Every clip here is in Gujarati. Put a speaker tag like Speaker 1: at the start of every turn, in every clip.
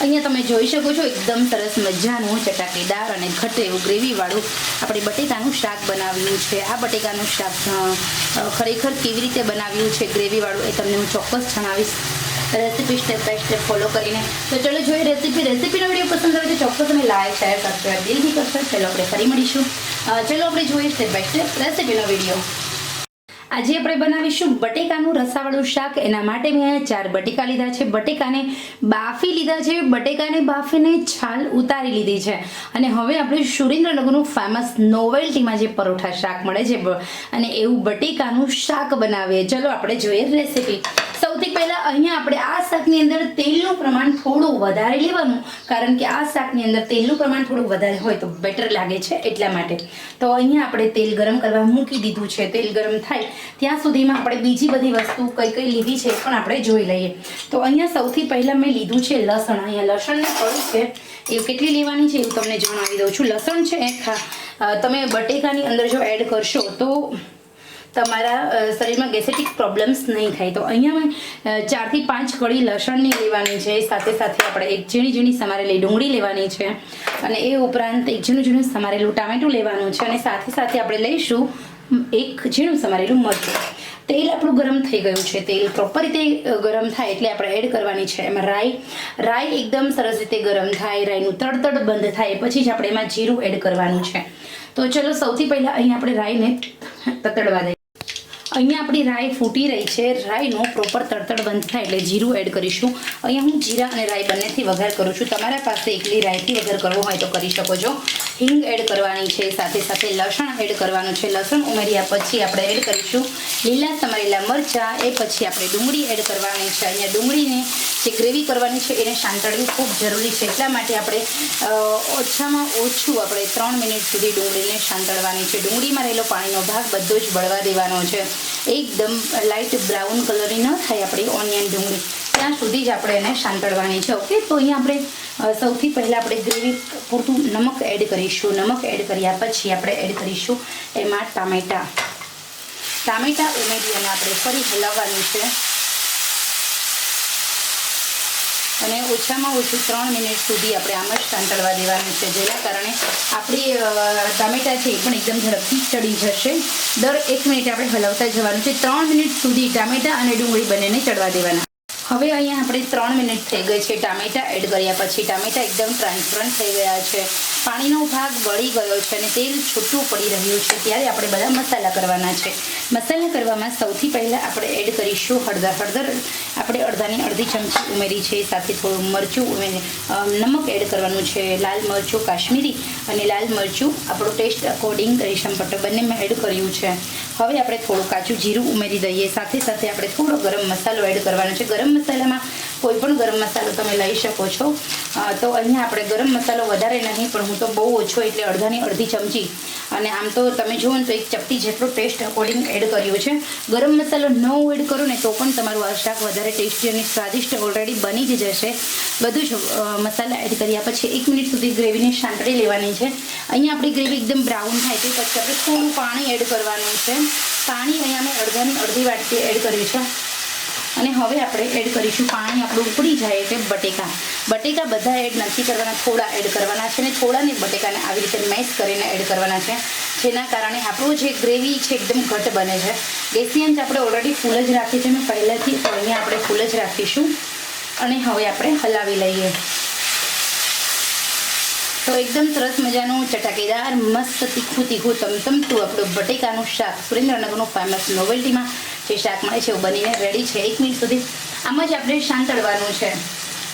Speaker 1: અહીંયા તમે જોઈ શકો છો, એકદમ સરસ મજાનું ચટાકેદાર અને ઘટે એવું ગ્રેવીવાળું આપણે બટેકાનું શાક બનાવ્યું છે. આ બટેકાનું શાક ખરેખર કેવી રીતે બનાવ્યું છે ગ્રેવીવાળું એ તમને હું ચોક્કસ જણાવીશ. Recipe step by step follow કરીને. તો ચલો જોઈએ રેસીપી રેસીપીનો વીડિયો પસંદ આવે તો ચોક્કસ તમે લાઈક શેર કરશો દિલથી કરશો ચલો આપણે ફરી મળીશું. ચલો આપણે જોઈએ સ્ટેપ બાય સ્ટેપ રેસીપીનો વીડિયો આજે આપણે બનાવીશું બટેકાનું રસાવાળું શાક. એના માટે મેં અહીંયા ચાર બટેકા લીધા છે. બટેકાને બાફી લીધા છે. બટેકાને બાફીને છાલ ઉતારી લીધી છે. અને હવે આપણે સુરેન્દ્રનગરનું ફેમસ નોવેલ્ટીમાં જે પરોઠા શાક મળે છે અને એવું બટેકાનું શાક બનાવીએ. ચલો આપણે જોઈએ રેસીપી સૌથી પહેલા અહીંયા આપણે આ શાકની અંદર તેલનું પ્રમાણ થોડું વધારે લેવાનું, કારણ કે આ શાકની અંદર તેલનું પ્રમાણ થોડું વધારે હોય તો બેટર લાગે છે એટલા માટે. તો અહીંયા આપણે તેલ ગરમ કરવા મૂકી દીધું છે. તેલ ગરમ થાય ત્યાં સુધીમાં આપણે બીજી બધી વસ્તુ કઈ કઈ લીધી છે પણ આપણે જોઈ લઈએ. તો અહીંયા સૌથી પહેલાં મેં લીધું છે લસણ. અહીંયા લસણને કળી છે. એ કેટલી લેવાની છે એવું તમને જણાવી દઉં છું. લસણ છે તમે બટેકાની અંદર જો એડ કરશો તો તમારા શરીરમાં ગેસેટિક પ્રોબ્લેમ્સ નહીં થાય. તો અહીંયા ચારથી પાંચ કળી લસણની લેવાની છે. સાથે સાથે આપણે એક ઝીણી ઝીણી સમારેલી ડુંગળી લેવાની છે. અને એ ઉપરાંત એક ઝીણું ઝીણું સમારેલું ટામેટું લેવાનું છે. અને સાથે સાથે આપણે લઈશું એક ઝીણું સમારેલું મરચું તેલ આપણું ગરમ થઈ ગયું છે. તેલ પ્રોપર રીતે ગરમ થાય એટલે આપણે એડ કરવાની છે એમાં રાઈ. રાઈ એકદમ સરસ રીતે ગરમ થાય, રાઈનું તડતડ બંધ થાય, પછી જ આપણે એમાં જીરું એડ કરવાનું છે. તો ચલો સૌથી પહેલાં અહીંયા આપણે રાઈને તતડવા દઈએ. અહીંયા આપણી રાઈ ફૂટી રહી છે. રાઈનો પ્રોપર તડતડ બંધ થાય એટલે જીરું એડ કરીશું. અહીંયા હું જીરા અને રાઈ બંનેથી વઘાર કરું છું. તમારા પાસે એકલી રાઈથી વઘાર કરવો હોય તો કરી શકો છો. હિંગ એડ કરવાની છે, સાથે સાથે લસણ એડ કરવાનું છે. લસણ ઉમેર્યા પછી આપણે એડ કરીશું લીલા સમારેલા મરચાં, એ પછી આપણે ડુંગળી એડ કરવાની છે. અહીંયા ડુંગળીને જે ગ્રેવી કરવાની છે એને શાંતળવી ખૂબ જરૂરી છે. એટલા માટે આપણે ઓછામાં ઓછું આપણે ત્રણ મિનિટ સુધી ડુંગળીને શાંતળવાની છે. ડુંગળીમાં રહેલો પાણીનો ભાગ બધો જ બળવા દેવાનો છે. એકદમ લાઇટ બ્રાઉન કલરની ન થાય આપણી ઓનિયન ડુંગળી. ત્યાં સુધી જ આપણે એને શાંતળવાની છે. ઓકે તો અહીંયા આપણે સૌથી પહેલાં આપણે ગ્રેવી પૂરતું નમક એડ કરીશું. નમક એડ કર્યા પછી આપણે એડ કરીશું એમાં ટામેટાં. ટામેટાં ઉમેરી અને આપણે ફરી હલાવવાનું છે. અને ઓછામાં ઓછું ત્રણ મિનિટ સુધી આપણે આમ જ સાંતળવા દેવાનું છે. જેના કારણે આપણી ટામેટા છે એ પણ એકદમ ઝડપથી ચડી જશે. દર એક મિનિટ આપણે હલાવતા જવાનું છે. ત્રણ મિનિટ સુધી ટામેટા અને ડુંગળી બંનેને ચડવા દેવાના. હવે અહીંયા આપણે ત્રણ મિનિટ થઈ ગઈ છે ટામેટાં એડ કર્યા પછી. ટામેટા એકદમ ટ્રાન્સપરન્ટ થઈ ગયા છે. પાણીનો ભાગ બળી ગયો છે અને તેલ છૂટું પડી રહ્યું છે. ત્યારે આપણે બધા મસાલા કરવાના છે. મસાલા કરવામાં સૌથી પહેલાં આપણે એડ કરીશું હળદર. હળદર આપણે અડધાની અડધી ચમચી ઉમેરી છે, સાથે થોડું મરચું ઉમેરી નમક એડ કરવાનું છે, લાલ મરચું, કાશ્મીરી અને લાલ મરચું. આપણો ટેસ્ટ અકોર્ડિંગ રેશમ પટ્ટો બંને મેં એડ કર્યું છે. હવે આપણે થોડું કાચું જીરું ઉમેરી દઈએ. સાથે સાથે આપણે થોડો ગરમ મસાલો એડ કરવાનો છે. ગરમ મસાલામાં કોઈ પણ ગરમ મસાલો તમે લઈ શકો છો. તો અહીંયા આપણે ગરમ મસાલો વધારે નહીં, પણ હું તો બહુ ઓછો એટલે અડધાની અડધી ચમચી. અને આમ તો તમે જુઓ ને તો એક ચપટી જેટલો ટેસ્ટ અકોર્ડિંગ એડ કર્યો છે. ગરમ મસાલો ન એડ કરો ને તો પણ તમારું આ શાક વધારે ટેસ્ટી અને સ્વાદિષ્ટ ઓલરેડી બની જ જશે. બધું જ મસાલા એડ કર્યા પછી એક મિનિટ સુધી ગ્રેવીને શાંતળી લેવાની છે. અહીંયા આપણી ગ્રેવી એકદમ બ્રાઉન થાય તે પછી આપણે થોડું પાણી એડ કરવાનું છે. પાણી અહીંયા મેં અડધાની અડધી વાટકી એડ કર્યું છે. અને હવે આપણે એડ કરીશું પાણી. આપણું ઉકળી જાય એટલે બટેકા. બટેકા બધા એડ નથી કરવાના, થોડા એડ કરવાના છે અને થોડાને બટેકાને આવી રીતે મેશ કરીને એડ કરવાના છે. જેના કારણે આપણું જે ગ્રેવી છે એકદમ ઘટ બને છે. ગેસની અંત આપણે ઓલરેડી ફૂલ જ રાખી છે મેં પહેલાંથી તો અહીંયા આપણે ફૂલ જ રાખીશું. અને હવે આપણે હલાવી લઈએ. તો એકદમ સરસ મજાનું ચટાકેદાર, મસ્ત તીખું તીખું તમતમતું આપણું બટેકાનું શાક. સુરેન્દ્રનગરનું ફેમસ નોવેલ્ટીમાં જે શાક મળે છે, એવું બનીને રેડી છે. એક મિનિટ સુધી આમ જ આપણે શાંતળવાનું છે.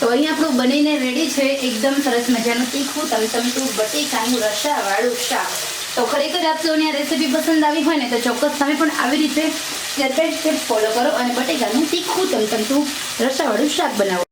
Speaker 1: તો અહીં આપણું બનીને રેડી છે, એકદમ સરસ મજાનું તીખું તમતમતું બટેકાનું રસાવાળું શાક. તો ખરેખર આપ સૌને આ રેસીપી પસંદ આવી હોય ને, તો ચોક્કસ તમે પણ આવી રીતે સ્ટેપ બાય સ્ટેપ ફોલો કરો અને બટેકાનું તીખું તમતમતું રસાવાળું શાક બનાવો.